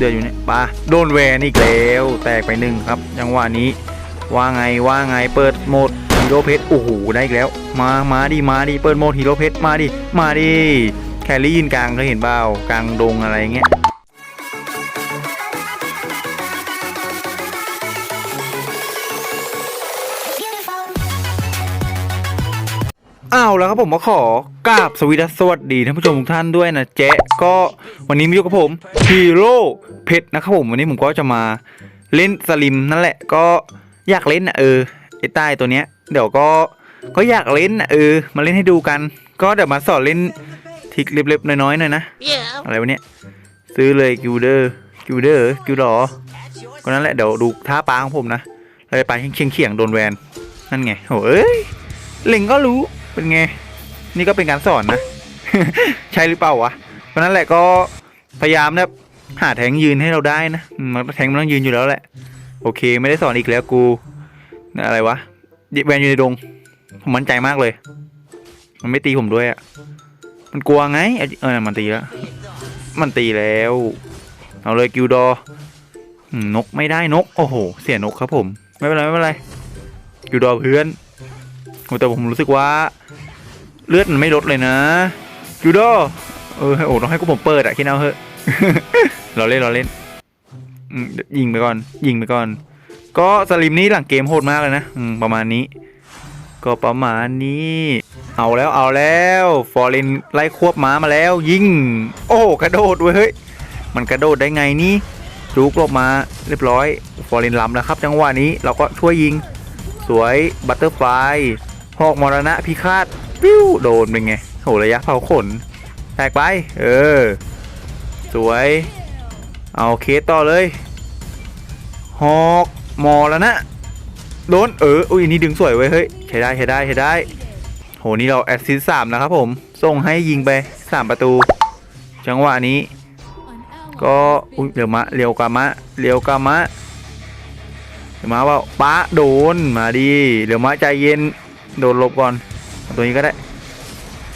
เดือดอยู่เนี่ยปาโดนแวนอีกแล้วแตกไปหนึ่งครับจังหวะนี้ว่าไงว่าไงเปิดโหมดฮีโร่เพชรโอ้โหได้อีกแล้ว มามาดิมาดิเปิดโหมดฮีโร่เพชรมาดิมาดิแครี่ยืนกลางเคยเห็นเปล่ากลางดงอะไรเงี้ย อ้าวแล้วครับผมมาขอกราบสวีดัสสวัสดีท่านผู้ชมทุกท่านด้วยนะเจ๊ก็วันนี้มาอยู่กับผมฮีโร่เพชรนะครับผมวันนี้ผมก็จะมาเล่นสลิมนั่นแหละก็อยากเล่นนะเออไอ้ใต้ตัวเนี้ยเดี๋ยวก็ก็อยากเล่นนะเออ มาเล่นให้ดูกัน ก็เดี๋ยวมาสอนเล่นทิกเล็บๆน้อยๆหน่อยนะอะไรวะเนี่ยซื้อเลยกิวเดอร์กิวเดอร์กิวดอก็นั่นแหละเดี๋ยวดูท่าปลาของผมนะเราไปปเคียงเคียงๆโดนแวนนั่นไงโอ้ยเล็งก็รู้ เป็นไง นี่ก็เป็นการสอนนะ ใช่หรือเปล่าวะ เพราะนั้นแหละก็พยายามนะหาแทงยืนให้เราได้นะมันแทงมันต้องยืนอยู่แล้วแหละ โอเค ไม่ได้สอนอีกแล้วกู อะไรวะแวนอยู่ในดง ผมมั่นใจมากเลย มันไม่ตีผมด้วยอะมันกลัวไง เออ มันตีแล้ว มันตีแล้ว เอาเลยกิวดอนกไม่ได้นก โอ้โห เสียนกครับผม ไม่เป็นไรไม่เป็นไรกิวดอเพื่อน แต่ผมรู้สึกว่า เลือดมันไม่ลดเลยนะกิวดอร์เออโอ้ต้องให้กูผมเปิดอะคิดเอาเถอะเราเล่นเราเล่นยิงไปก่อน ยิงไปก่อน ก็สลิมนี้หลังเกมโหดมากเลยนะประมาณนี้ ก็ประมาณนี้ เอาแล้วเอาแล้วฟอร์เรนไล่ควบม้ามาแล้ว ยิง โอ้กระโดดเว้ยเฮ้ยมันกระโดดได้ไงนี่จูกลบมาเรียบร้อย ฟอร์เรนล้ำแล้วครับ จังหวะนี้เราก็ช่วยยิง สวยบัตเตอร์ไฟ หอกมรณะพิฆาตปิ้วโดนเป็นไงโหระยะเผาขน แตกไป เออ สวย เอาเคสต่อเลย หอกมรณะโดนเออ อุ้ยนี่ดึงสวยเว้เฮ้ย ใช้ได้ ใช้ได้ ใช้ได้ โห นี่เราแอสซิสสามนะครับผม ส่งให้ยิงไปสามประตู จังหวะนี้ ก็ อุ้ยเร็วมะ เร็วกามะ เร็วกามะเร็วมาว่าปะโดน มาดีเร็วมะใจเย็น โดนลบก่อนตัวนี้ก็ได้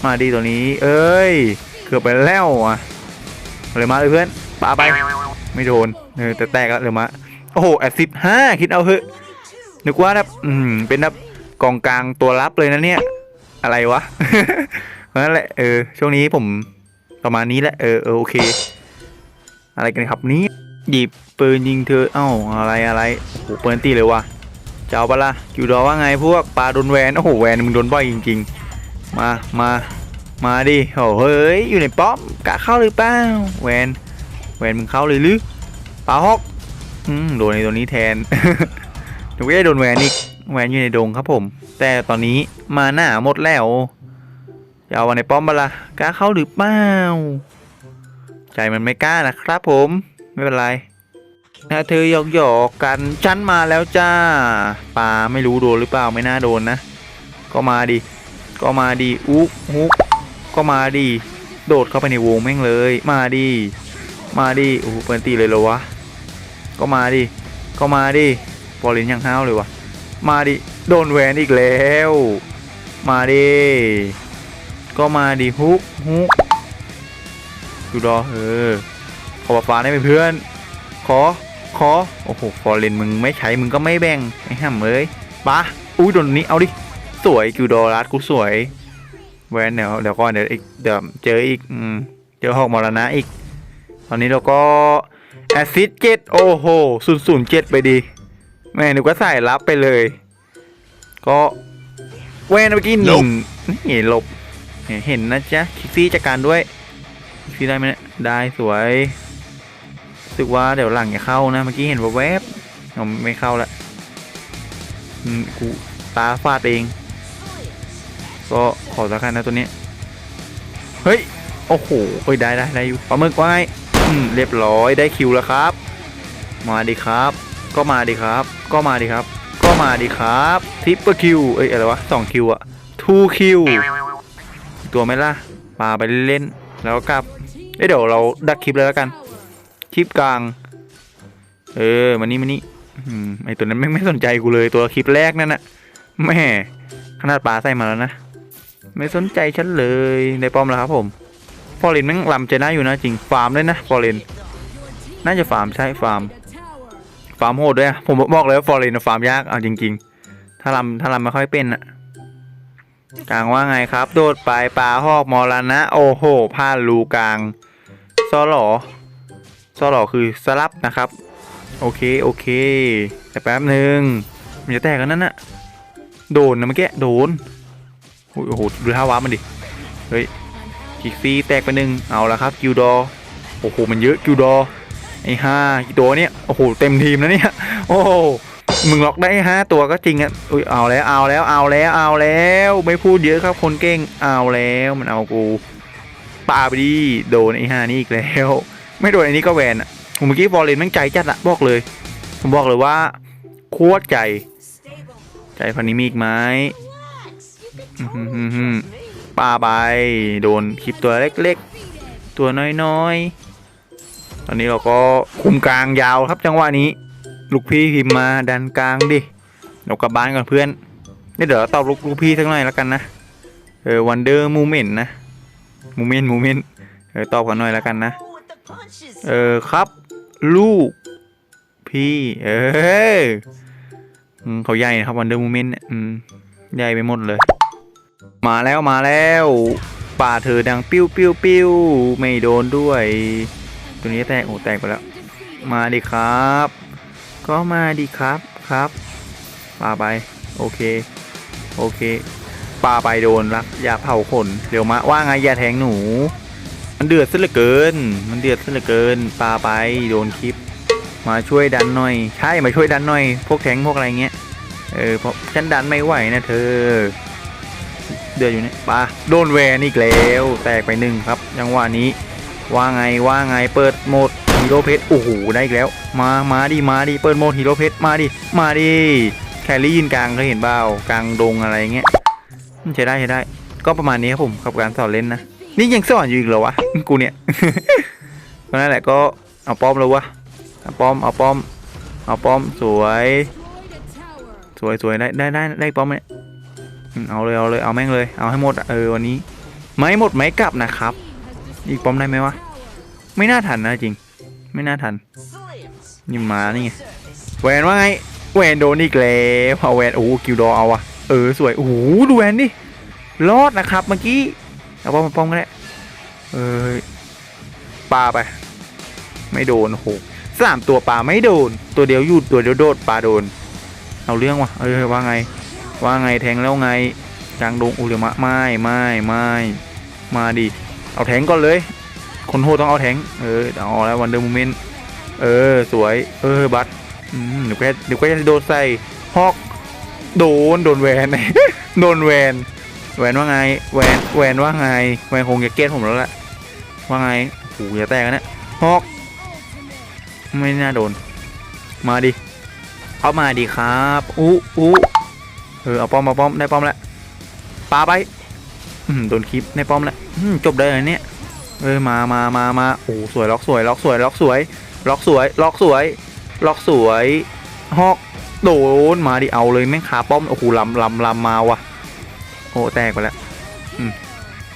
มาดีตัวนี้ เอ้ย เกือบไปแล้วอะเร็วมาเลยเพื่อนปาไป ไม่โดนเออแต่แตกแล้วเร็วมะโอ้โหแอสซิสห้าคิดเอาเถอะนึกว่าแบบอืมเป็นแบบกองกลางตัวรับเลยนะเนี่ย อะไรวะนั่นแหละเออช่วงนี้ผมประมาณนี้แหละเออเออโอเค อะไรกันครับนี้หยิบปืนยิงเธอเอ้าอะไรอะไรโอ้โหปิดตีเลยวะ จะเอาปะละ่ะกิวดอว่าไงพวกปลาโดนแวนโอ้โหแวนมึงโดนบ่อยจริง ๆ มามามาดิโอ้เฮ้ยอยู่ในป้อมกะเข้าหรือเปล่าแวนแวนมึงเข้าเลยหรือปลาฮอกอืมโดนในตัวนี้แทนหนูก็ได้โดนแหวนอีกแหวนอยู่ในดงครับผม แต่ตอนนี้มาหน้าหมดแล้วจะเอาวันในป้อมบละกล้าเข้าหรือเปล่าใจมันไม่กล้านะครับผมไม่เป็นไร ถ้าเธอหยอกหยอกๆกันฉันมาแล้วจ้าปลาไม่รู้โดนหรือเปล่าไม่น่าโดนนะ ก็มาดิก็มาดิอุ๊กฮุกก็มาดิโดดเข้าไปในวงแม่งเลย มาดิมาดิโอ้โหเปิดตีเลยเหรอวะก็มาดิก็มาดิบอลลินยังห้าวเลยวะมาดิโดนแหวนอีกแล้ว มาดิก็มาดิฮุกฮุกดูดอเออขอฟ้าได้ไหมเพื่อน ขอ ขอ โอ้โหฟอร์เรนมึงไม่ใช้มึงก็ไม่แบ่งไอ้ห่ำเอ้ยปะอุ้ยโดนนี้เอาดิ สวยกิวดอรัสกูสวยแวนเดี๋ยวเดี๋ยวก่อนเดี๋ยวอีกเดี๋ยวเจออีกอืมเจอหอกมรณะอีก ตอนนี้เราก็แอซิดเจ็ดโอ้โหศูนย์ศูนย์เจ็ดไปดีแม่นึกว่าใส่รับไปเลย ก็เวนเมื่อกี้หนึ่งนี่หลบเห็นนะจ๊ะคิกซี่จัดการด้วยคิกซี่ได้ไหมเนี่ยได้สวยรู้ สึกว่าเดี๋ยวหลังจะเข้านะ เมื่อกี้เห็นว่าแวบเอาไม่เข้าละกูตาฟาดเอง ก็ขอสักคันนะตัวนี้ เฮ้ย โอ้โหเฮ้ยได้ได้ได้อยู่ปลาหมึกว่าไงเรียบร้อยได้คิวแล้วครับ มาดีครับ ก็มาดีครับ ก็มาดีครับ ก็มาดีครับทริปเปอร์คิวเอ้ยอะไรวะสองคิวอะทูคิวตัวไหมล่ะปาไปเล่นแล้วก็กลับเอ้ยเดี๋ยวเราดักคลิปเลยแล้วกัน คลิปกลาง เออมานี่มานี่อืมไอตัวนั้นไม่ไม่สนใจกูเลยตัวคลิปแรกนั่นนะแม่ขนาดปลาใส่มาแล้วนะ ไม่สนใจฉันเลยในป้อมแล้วครับผมฟอร์เรนแม่งลำเจน่าอยู่นะจริงฟาร์มเลยนะฟอร์เรนน่าจะฟาร์มใช่ฟาร์มฟาร์มโหดด้วยผมบอกเลยว่าฟอร์เรนฟาร์มยากเอาจริง ๆ ถ้าลำถ้าลำไม่ค่อยเป็นอะกลางว่าไงครับ โดดไปปลาหอกมอรณะโอ้โหพลาดรูกลางซอหลอ ซอหลอคือสลับนะครับ โอเคโอเคแต่แป๊บหนึ่งมันจะแตกกันนั่นน่ะโดนนะเมื่อกี้โดนโอ้โหดูท่าวามันดิเฮ้ยคิกซี่แตกไปหนึ่งเอาละครับกิวดอโอ้โหมันเยอะกิวดอไอ้ห้าตัวเนี่ยโอ้โหเต็มทีมนะเนี่ยโอ้มึงล็อกได้ห้าตัวก็จริงอะอุ้ยเอาแล้วเอาแล้วเอาแล้วเอาแล้ว ไม่พูดเยอะครับคนเก่งเอาแล้วมันเอากูปาไปดิโดนไอ้ห้านี่อีกแล้ว ไม่โดนอ้นี่ก็แวนอะผมเมื่อกี้บอลเลนแม่งใจจัดอะบอกเลย ผมบอกเลยว่าโคตรใจ ใจพันนี้มีอีกไหมอื้อหือหือหือปาไปโดนคลิปตัวเล็กๆ ตัวน้อยๆ ตอนนี้เราก็คุมกลางยาวครับจังหวะนี้ ลูกพี่พิมมาดันกลางดิเดี๋ยวกลับบ้านก่อนเพื่อน นี่เดี๋ยวเราตอบลูกลูกพี่สักหน่อยแล้วกันนะ เออวันเดอร์มูเมนต์นะ มูเมนต์มูเมนต์ เออตอบกันหน่อยแล้วกันนะ เออครับ ลูก พี่ เออเขาใหญ่นะครับวันเดอร์มูเมนต์อืมใหญ่ไปหมดเลย มาแล้วมาแล้วป่าเธอดังปิ้วปิ้วปิ้วไม่โดนด้วย ตัวนี้แตกโอ้แตกไปแล้ว มาดิครับ ก็มาดิครับครับป่าไป โอเค โอเคป่าไปโดนรักอย่าเผาขนเดี๋ยวมาว่าไงอย่าแทงหนู มันเดือดซะเหลือเกิน มันเดือดซะเหลือเกิน ปลาไปโดนคลิป มาช่วยดันหน่อย ใช่ มาช่วยดันหน่อย พวกแทงพวกอะไรเงี้ย เออเพราะฉันดันไม่ไหวนะเธอ เดือดอยู่เนี่ยปลาโดนแวนอีกแล้ว แตกไปหนึ่งครับจังหวะนี้ ว่าไง ว่าไง เปิดโหมดฮีโร่เพชร โอ้โห ได้อีกแล้ว มา มาดิ มาดิ เปิดโหมดฮีโร่เพชร มาดิ มาดิ แครี่ยืนกลางเคยเห็นเปล่ากลางดงอะไรเงี้ยใช้ได้ใช้ได้ ก็ประมาณนี้ครับผมกับการสอนเล่นนะ นี่ยังสอนอยู่อีกเหรอวะกูเนี่ยก็นั่นแหละก็เอาป้อมแล้ววะเอาป้อมเอาป้อมเอาป้อมสวย สวยสวยได้ได้ได้ได้ป้อมเนี่ยอืมเอาเลยเอาเลยเอาแม่งเลยเอาให้หมดอะเออวันนี้ไม่หมดไม่กลับนะครับ อีกป้อมได้ไหมวะไม่น่าทันนะจริง ไม่น่าทันนี่มานี่ไงแหวนว่าไงแหวนโดนอีกแล้วเอาแหวนโอ้โหกิวดอเอาอะเออสวยโอ้โหดูแหวนดิรอดนะครับเมื่อกี้ เอาป้อมป้อมก็ได้เออปลาไป ไม่โดนโอ้โหสามตัวปลาไม่โดน ตัวเดียวหยุดตัวเดียวโดดปลาโดน เอาเรื่องวะเออว่าไง ว่าไงแทงแล้วไงกลางดงอุลมะไม่ไม่ไม่มาดิเอาแทงก่อนเลย คนโหดต้องเอาแทงเออเอาแล้ววันเดอร์มูเมนต์เออสวย เออบัตอืมเดี๋ยวแกเดี๋ยวแกจะโดนใส่ฮอกโดนโดนแวน โดนแวน แหวนว่าไงแหวนแหวนว่าไงแหวนคงจะเกลียดผมแล้วแหละว่าไงโอ้โหจะแตกกันนะฮอกไม่น่าโดน มาดิเอามาดิครับอู้อู้เออเอาป้อมมาป้อมได้ป้อมแล้วปาไปอืมโดนคลิปในป้อมแล้วจบได้เลยเนี่ยเออมามามามาโอ้สวยล็อกสวยล็อกสวยล็อกสวยล็อกสวยล็อกสวยล็อกสวยฮอกโดนมาดิเอาเลยแม่งขาป้อมโอ้โหลำลำลำมาว่ะ โอ้แตกไปแล้วอืม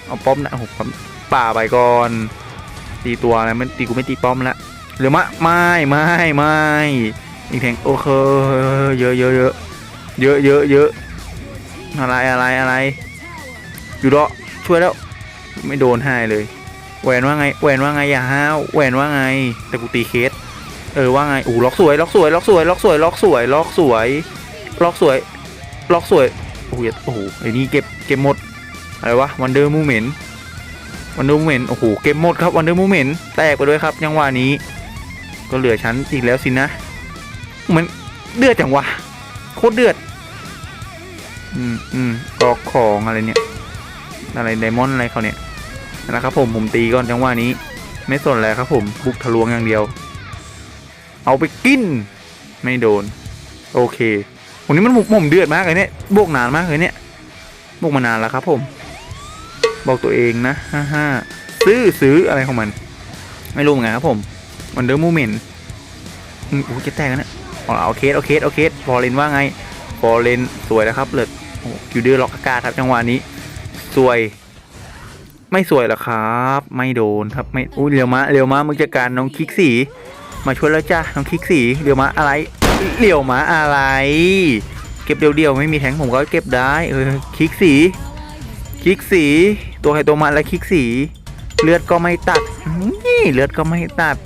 เอาป้อมนะโอ้โหป่าไปก่อน ตีตัวอะไมันตีกูไม่ตีป้อมละหรือมะไม่ไม่ไม่อีกแทงโอเคเยอะเยอะเยอะเยอะเยอะเยอะอะไรอะไรอะไรอยู่ดอช่วยแล้ว ไม่โดนให้เลยแหวนว่าไงแหวนว่าไงอย่าห้าวแหวนว่าไงแต่กูตีเคสเออว่าไงอู้ล็อกสวยล็อกสวยล็อกสวยล็อกสวยล็อกสวยล็อกสวยล็อกสวยล็อกสวย โอ้โหโอ้โหไอ้นี่เก็บเก็บหมดอะไรวะวันเดอร์มูเมนต์วันเดอร์มูเมนต์โอ้โหเก็บหมดครับวันเดอร์มูเมนต์แตกไปด้วยครับยังหวะนี้ ก็เหลือชั้นอีกแล้วสินะเหมือนเดือดจังวะโคตรเดือด อืมอืมกอกของอะไรเนี่ย อะไรไดมอนด์อะไรเขาเนี่ยนะครับผมผมตีก่อนจังหวะนี้ ไม่สนแล้วครับผมบุกทะลวงอย่างเดียว เอาไปกิน ไม่โดน โอเค วันนี้มันมุมเดือดมากเลยเนี่ยบวกนานมากเลยเนี่ยบวกมานานแล้วครับผม บอกตัวเองนะฮ่าฮ่าซื้อซื้ออะไรของมัน ไม่รู้เหมือนกันครับผมมันเดอร์มูเมนต์อืมโอ้ยจะแตกแล้วนี่ยเอาเคสเอาเคสเอาเคสฟอเรนว่าไงฟอเรนสวยแล้วครับเลิศอ้คิวเดอร์ล็อกอากาศครับจังหวะนี้ สวย ไม่สวยหรอครับ ไม่โดนครับไม่อุ้เร็วมาเร็วมามึงจะการน้องคิกสีมาช่วยแล้วจ้าน้องคลิกสีเดี๋ยวมาอะไร เหลียวมาอะไร เก็บเดียวๆไม่มีแทงผมก็เก็บได้เออคลิกสีคลิกสี ตัวใครตัวมันและคลิกสี เลือดก็ไม่ตัดนี่เลือดก็ไม่ตัด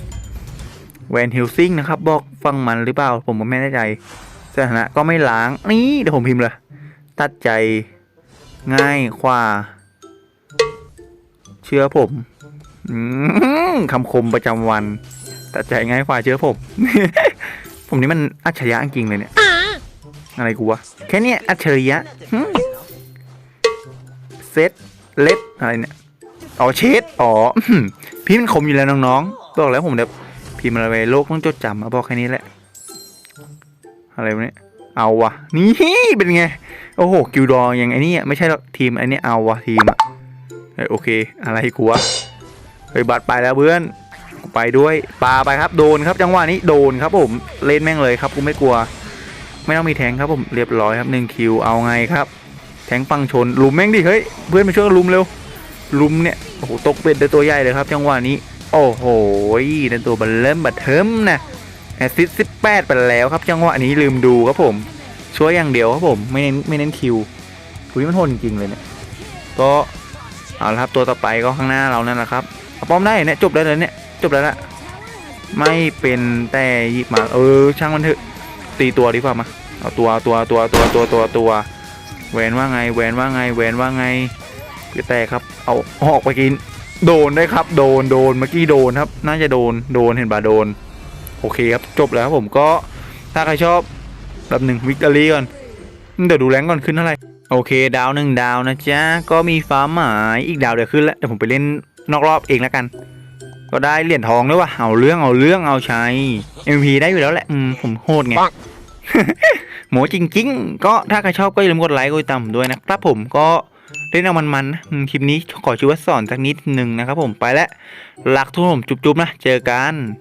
แวนฮิลซิงนะครับ บอกฟังมันหรือเปล่า ผมก็ไม่แน่ใจสถานะก็ไม่ล้างนี่เดี๋ยวผมพิมพ์เลยตัดใจ ง่ายกว่า เชื่อผมอืมคำคมประจำวัน ตัดใจง่ายกว่าเชื่อผม ผมนี่มันอัจฉริยะจริงๆเลยเนี่ย อะไรกูวะ แค่เนี้ยอัจฉริยะหึเซตเล็ดอะไรเนี่ยอ๋อเชดอ๋ออื้อหือพี่มันคมอยู่แล้วน้องๆบอกแล้วผมเดี๋ยวพิมพ์อะไรไปโลกต้องจดจำมาบอกแค่นี้แหละ อะไรวะเนี่ยเอาวะนี่เป็นไง โอ้โหกิวดอยังไอ้นี่อะไม่ใช่หรอกทีมไอ้นี่เอาวะทีมอะเฮ้ยโอเค อะไรกูวะเฮ้ยบัตรไปแล้วเพื่อนกู ไปด้วยปาไปครับโดนครับจังหวะนี้โดนครับผมเล่นแม่งเลยครับกูไม่กลัว ไม่ต้องมีแทงครับผมเรียบร้อยครับหนึ่งคิวเอาไงครับ แทงฟังชนลุมแม่งดิเฮ้ยเพื่อนมาช่วยลุมเร็วลุมเนี่ยโอ้โหตกเป็ดด้ตัวใหญ่เลยครับ จังหวะนี้ โอ้โหได้ตัวบันเริ่มบัดเทิมนะแอซิสสิบแปดไปแล้วครับ จังหวะนี้ลืมดูครับผมช่วยอย่างเดียวครับผมไม่เน้นไม่เน้นคิวคุยมันโหดจริงเลยเนี่ยก็เอาละครับตัวต่อไปก็ข้างหน้าเรานั่นแหละครับป้อมได้เนี่ยจบแล้เลยเนี่ย จบแล้วละไม่เป็นแต่หยิบมา เออ ช่างมันเถอะ ตีตัวดีกว่ามา เอาตัวตัวตัวตัวตัวตัวตัวแหวนว่าไงแหวนว่าไงแหวนว่าไงเดี๋ยวแต่ครับ เอาออกไปกิน โดนได้ครับ โดนโดนเมื่อกี้โดนครับ น่าจะโดนโดนเห็นบ่าโดน โอเคครับ จบแล้วครับผมก็ถ้าใครชอบแบบหนึ่งวิกตอรี่ก่อนเดี๋ยวดูแรงก่อนขึ้นเท่าไหร่โอเค ดาวหนึ่งดาวนะจ๊ะ ก็มีฟ้าหมายอีกดาวเดี๋ยวขึ้นแล้วเดี๋ยวผมไปเล่นนอกรอบเองแล้วกัน ก็ได้เหรียญทองด้วยว่ะเอาเรื่องเอาเรื่องเอาชัย MVP ได้อยู่แล้วแหละอืมผมโหดไงหมูจริงๆ ก็ถ้าใครชอบก็อย่าลืมกดไลค์กดติดตามด้วยนะครับผมก็เล่นเอามันๆนะคลิปนี้ขอช่วยสอนสักนิดหนึ่งนะครับผมไปแล้วรักทุกผมจุ๊บๆนะ เจอกัน